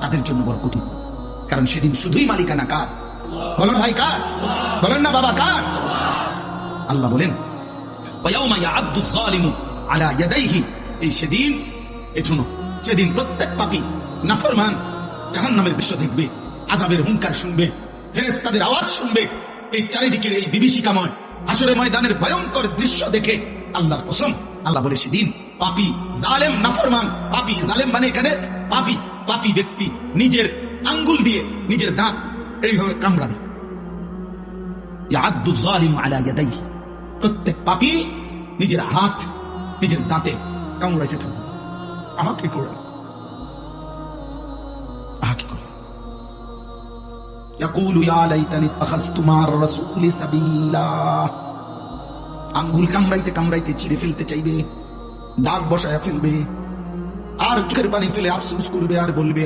তাদের জন্য বড় কঠিন। কারণ সেদিন শুধুই মালিকানা কার? বলেন ভাই, কার? বলেন না বাবা, কার? আল্লাহ বলেন আওয়াজ শুনবে, এই এই আসলে ভয়ঙ্কর দৃশ্য দেখে কসম, আল্লাহ বলে সেদিন পাপি জালেম নাফরমান পাপি জালেম মানে এখানে পাপি পাপি ব্যক্তি নিজের আঙ্গুল দিয়ে নিজের দাঁত এইভাবে কামড়াবে ইয়াদ্দু যালিমু আলা ইয়াদাইহি প্রত্যেক পাপী নিজের হাত নিজের দাঁতে কামড়াইতে থাকবে আহা কি করে আহা কি করে يقول يا ليتني اتخذت مع الرسول سبيلا আঙ্গুল কামড়াইতে কামড়াইতে ছিঁড়ে ফেলতে চাইবে দাগ বসায় ফেলবে। আর চোখের পানি ফেলে আফসোস করবে আর বলবে